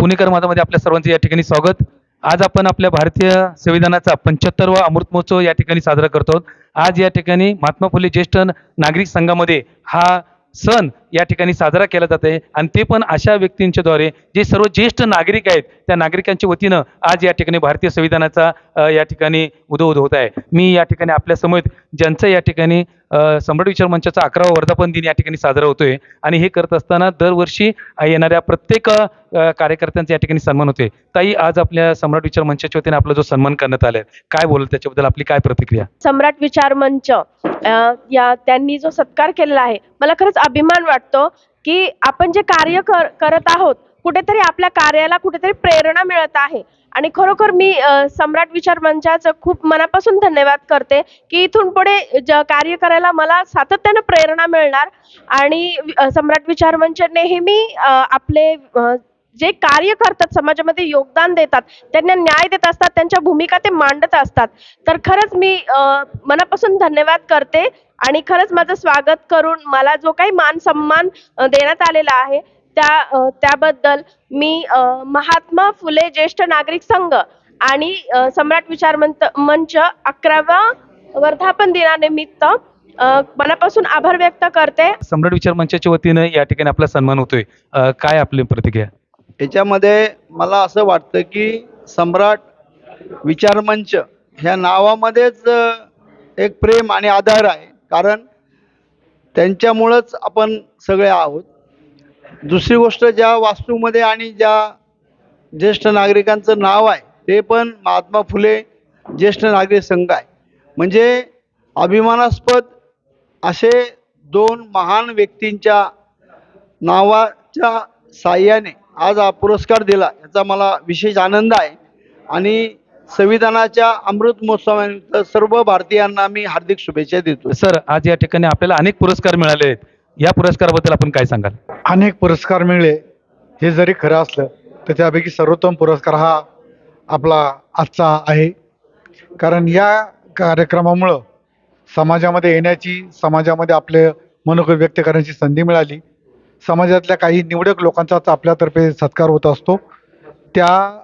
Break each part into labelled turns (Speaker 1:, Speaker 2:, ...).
Speaker 1: पुणेकर माझामध्ये आपल्या सर्वांचे या ठिकाणी स्वागत आज आपण आपल्या भारतीय संविधानाचा पंच्याहत्तरवा अमृत महोत्सव या ठिकाणी साजरा करतो आहोत. आज या ठिकाणी महात्मा फुले ज्येष्ठ नागरिक संघामध्ये हा सण या ठिकाणी साजरा केला जात. आहे आणि ते पण अशा व्यक्तींच्या द्वारे जे सर्व ज्येष्ठ नागरिक आहेत त्या नागरिकांच्या वतीनं आज या ठिकाणी भारतीय संविधानाचा या ठिकाणी उदोउद होत आहे. मी या ठिकाणी आपल्यासमोर ज्यांचं या ठिकाणी सम्राट विचार मंचाचा अकरावा वर्धापन दिन या ठिकाणी साजरा होतोय. आणि हे करत असताना दरवर्षी येणाऱ्या प्रत्येक कार्यकर्त्यांचा या ठिकाणी सन्मान होतोय. ताई आज आपल्या सम्राट विचार मंचाच्या वतीने आपला जो सन्मान करण्यात आलाय काय बोलल त्याच्याबद्दल? आपली काय प्रतिक्रिया?
Speaker 2: सम्राट विचार मंच या त्यांनी जो सत्कार केलेला आहे मला खरंच अभिमान वाटतो. की आपण जे कार्य कर करत आहोत कुठेतरी आपल्या कार्याला कुठेतरी प्रेरणा मिळत आहे. आणि खरोखर मी सम्राट विचार मंचाचं खूप मनापासून धन्यवाद करते की इथून पुढे ज कार्य करायला मला सातत्यानं प्रेरणा मिळणार. आणि सम्राट विचार मंच नेहमी आपले जे कार्य करतात समाजामध्ये योगदान देतात त्यांना न्याय देत असतात त्यांच्या भूमिका ते मांडत असतात. तर खरंच मी मनापासून धन्यवाद करते. आणि खरंच माझं स्वागत करून मला जो काही मान सन्मान देण्यात आलेला आहे त्या त्याबद्दल मी महात्मा फुले ज्येष्ठ नागरिक संघ आणि सम्राट विचार मंच मंच अकराव्या वर्धापन दिनानिमित्त मनापासून आभार व्यक्त करते.
Speaker 1: सम्राट विचार मंचाच्या वतीनं या ठिकाणी आपला सन्मान होतोय. काय आपली प्रतिक्रिया?
Speaker 3: याच्यामध्ये मला असं वाटतं की सम्राट विचारमंच ह्या नावामध्येच एक प्रेम आणि आधार आहे. कारण त्यांच्यामुळंच आपण सगळे आहोत. दुसरी गोष्ट ज्या वास्तूमध्ये आणि ज्या ज्येष्ठ नागरिकांचं नाव आहे ते पण महात्मा फुले ज्येष्ठ नागरिक संघ आहे. म्हणजे अभिमानास्पद असे दोन महान व्यक्तींच्या नावाच्या साह्याने आज हा पुरस्कार दिला याचा मला विशेष आनंद आहे. आणि संविधानाच्या अमृत महोत्सवानिमित्त सर्व भारतीयांना मी हार्दिक शुभेच्छा देतो.
Speaker 1: सर आज या ठिकाणी आपल्याला अनेक पुरस्कार मिळाले आहेत. या पुरस्काराबद्दल आपण काय सांगाल?
Speaker 4: अनेक पुरस्कार मिळले. हे जरी खरं असलं तर त्यापैकी सर्वोत्तम पुरस्कार हा आपला आजचा आहे. कारण या कार्यक्रमामुळं समाजामध्ये येण्याची समाजामध्ये आपले मनोगत व्यक्त करण्याची संधी मिळाली. समाजातल्या काही निवडक लोकांचाच आपल्यातर्फे सत्कार होत असतो. त्या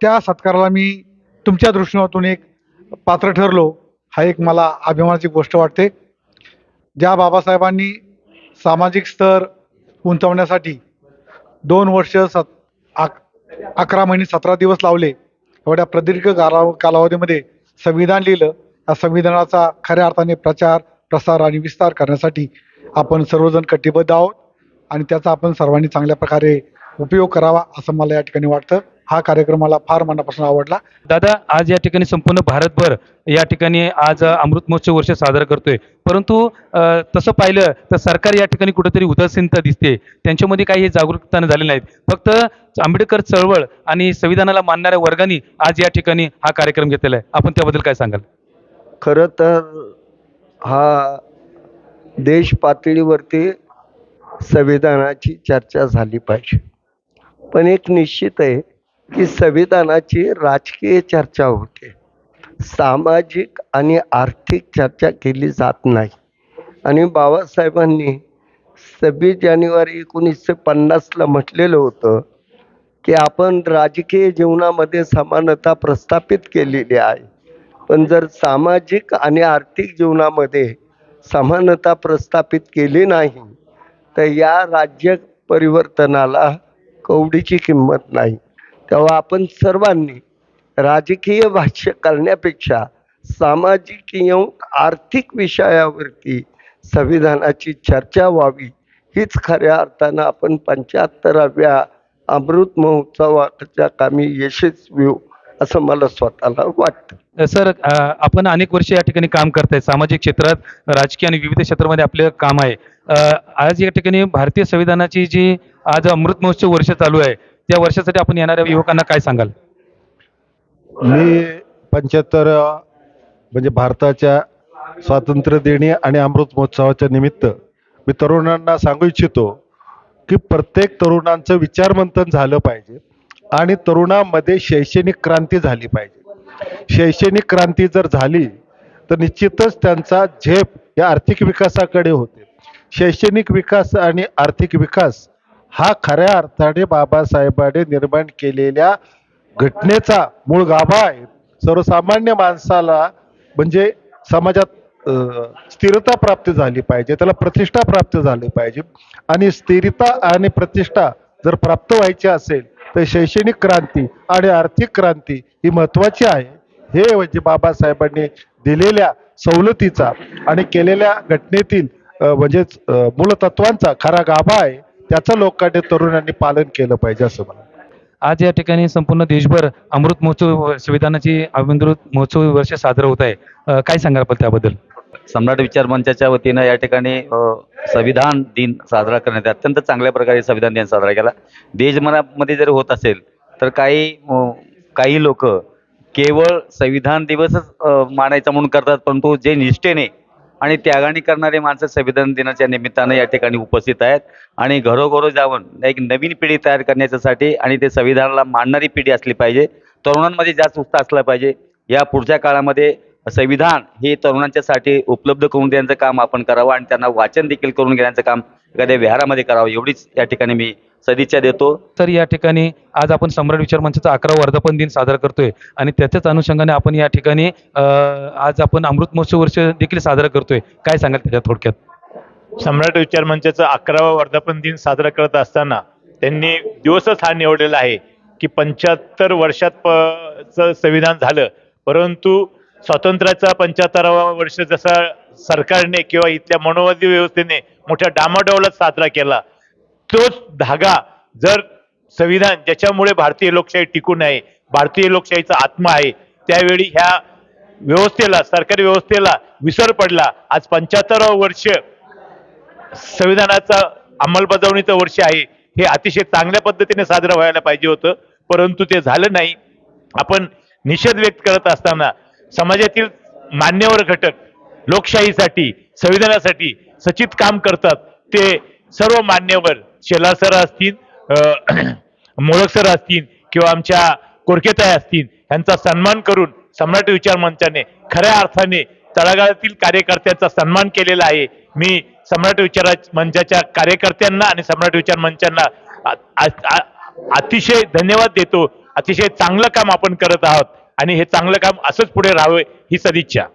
Speaker 4: त्या सत्काराला मी तुमच्या दृष्टिकोनातून एक पात्र ठरलो हा एक मला अभिमानाची गोष्ट वाटते. ज्या बाबासाहेबांनी सामाजिक स्तर उंचावण्यासाठी दोन वर्ष सत आक अकरा महिने सतरा दिवस लावले एवढ्या प्रदीर्घ काला कालावधीमध्ये संविधान लिहिलं. या संविधानाचा खऱ्या अर्थाने प्रचार प्रसार आणि विस्तार करण्यासाठी आपण सर्वजण कटिबद्ध आहोत आणि त्याचा आपण सर्वांनी चांगल्या प्रकारे उपयोग करावा असं मला या ठिकाणी वाटतं. हा कार्यक्रम मला फार मनापासून आवडला.
Speaker 1: दादा आज या ठिकाणी संपूर्ण भारतभर या ठिकाणी आज अमृत महोत्सव वर्ष साजरा करतोय. परंतु तसं पाहिलं तर सरकार या ठिकाणी कुठेतरी उदासीनता दिसते. त्यांच्यामध्ये काही हे जागरूकता झाले नाहीत. फक्त आंबेडकर चळवळ आणि संविधानाला मानणाऱ्या वर्गाने आज या ठिकाणी हा कार्यक्रम घेतलेला आहे. आपण त्याबद्दल काय सांगाल?
Speaker 5: खरं तर हा देश पातळीवरती संविधानाची चर्चा झाली पाहिजे. पण एक निश्चित आहे की संविधानाची राजकीय चर्चा होते. सामाजिक आणि आर्थिक चर्चा केली जात नाही. आणि बाबासाहेबांनी सव्वीस जानेवारी एकोणीसशे पन्नासला म्हटलेलं होतं की आपण राजकीय जीवनामध्ये समानता प्रस्थापित केलेली आहे. पण जर सामाजिक आणि आर्थिक जीवनामध्ये समानता प्रस्थापित केली नाही तर या राज्य परिवर्तनाला कवडीची किंमत नाही. तेव्हा आपण सर्वांनी राजकीय भाष्य करण्यापेक्षा सामाजिक किंवा आर्थिक विषयावरती संविधानाची चर्चा व्हावी. हीच खऱ्या अर्थानं आपण पंच्याहत्तराव्या अमृत महोत्सवाच्या कामी यशस्वी होऊ असं मला स्वतःला वाटतं.
Speaker 1: सर आपण अनेक वर्ष या ठिकाणी काम करताय. सामाजिक क्षेत्रात राजकीय आणि विविध क्षेत्रामध्ये आपलं काम आहे. आज या ठिकाणी भारतीय संविधानाची जी आज अमृत महोत्सव वर्ष चालू आहे त्या वर्षासाठी आपण येणाऱ्या युवकांना काय सांगाल?
Speaker 6: मी पंच्याहत्तर म्हणजे भारताच्या स्वातंत्र्य देणे आणि अमृत महोत्सवाच्या निमित्त मी तरुणांना सांगू इच्छितो की प्रत्येक तरुणांचं विचारमंथन झालं पाहिजे आणि तरुणामध्ये शैक्षणिक क्रांती झाली पाहिजे. शैक्षणिक क्रांती जर झाली तर निश्चितच त्यांचा झेप या आर्थिक विकासाकडे होते. शैक्षणिक विकास आणि आर्थिक विकास हा खऱ्या अर्थाने बाबासाहेबांनी निर्माण केलेल्या घटनेचा मूळ गाभा आहे. सर्वसामान्य माणसाला म्हणजे समाजात स्थिरता प्राप्त झाली पाहिजे त्याला प्रतिष्ठा प्राप्त झाली पाहिजे. आणि स्थिरता आणि प्रतिष्ठा जर प्राप्त व्हायची असेल तर शैक्षणिक क्रांती आणि आर्थिक क्रांती ही महत्वाची आहे. हे म्हणजे बाबासाहेबांनी दिलेल्या सवलतीचा आणि केलेल्या घटनेतील म्हणजेच मूलतत्वांचा खरा गाभा आहे. त्याचं लोकांनी तरुणांनी पालन केलं पाहिजे असं मला वाटतं.
Speaker 1: आज या ठिकाणी संपूर्ण देशभर अमृत महोत्सव संविधानाची अमृत महोत्सव वर्ष साजरं होत आहे काय सांगाल आपण त्याबद्दल
Speaker 7: सम्राट विचार मंचाच्या वतीनं या ठिकाणी संविधान दिन साजरा करण्यात. अत्यंत चांगल्या प्रकारे संविधान दिन साजरा केला देशभरामध्ये जर होत असेल तर काही काही लोक केवळ संविधान दिवसच मानायचा म्हणून करतात परंतु जे निष्ठेने आणि त्यागाने करणारे माणसं संविधान दिनाच्या निमित्तानं या ठिकाणी उपस्थित आहेत. आणि घरोघरो जाऊन एक नवीन पिढी तयार करण्याच्यासाठी आणि ते संविधानाला मानणारी पिढी असली पाहिजे तरुणांमध्ये जास्त उत्साह असला पाहिजे. या पुढच्या काळामध्ये संविधान हे तरुणांच्यासाठी उपलब्ध करून देण्याचं काम आपण करावं आणि त्यांना वाचन देखील करून घेण्याचं काम एखाद्या विहारामध्ये करावं एवढीच या ठिकाणी मी सदिच्छा देतो.
Speaker 1: तर या ठिकाणी आज आपण सम्राट विचार मंचाचा अकरा वर्धापन दिन साजरा करतोय. आणि त्याच्याच अनुषंगाने आपण या ठिकाणी आज आपण अमृत महोत्सव वर्ष देखील साजरा करतोय. काय सांगाल त्याच्या थोडक्यात?
Speaker 8: सम्राट विचार मंचाचा अकरावा वर्धापन दिन साजरा करत असताना त्यांनी दिवसच हा निवडलेला आहे की पंच्याहत्तर वर्षात प चं संविधान झालं. परंतु स्वातंत्र्याचा पंच्याहत्तरावा वर्ष जसा सरकारने किंवा इथल्या मनोवादी व्यवस्थेने मोठ्या डामाडौलात साजरा केला तोच धागा जर संविधान ज्याच्यामुळे भारतीय लोकशाही टिकून आहे भारतीय लोकशाहीचा आत्मा आहे त्यावेळी ह्या व्यवस्थेला सरकारी व्यवस्थेला विसर पडला. आज पंच्याहत्तरावं वर्ष संविधानाचा अंमलबजावणीचं वर्ष आहे. हे अतिशय चांगल्या पद्धतीने साजरं व्हायला पाहिजे होतं परंतु ते झालं नाही. आपण निषेध व्यक्त करत असताना समाजातील मान्यवर घटक लोकशाहीसाठी संविधानासाठी सचित काम करतात. ते सर्व मान्यवर शेलार सर असतील मोळक सर असतील किंवा आमच्या कोरकेताई असतील यांचा सन्मान करून सम्राट विचार मंचाने खऱ्या अर्थाने तळागाळातील कार्यकर्त्यांचा सन्मान केलेला आहे. मी सम्राट विचार मंचाच्या कार्यकर्त्यांना आणि सम्राट विचार मंचांना अतिशय धन्यवाद देतो. अतिशय चांगलं काम आपण करत आहोत आणि हे चांगलं काम असंच पुढे राहावे ही सदिच्छा.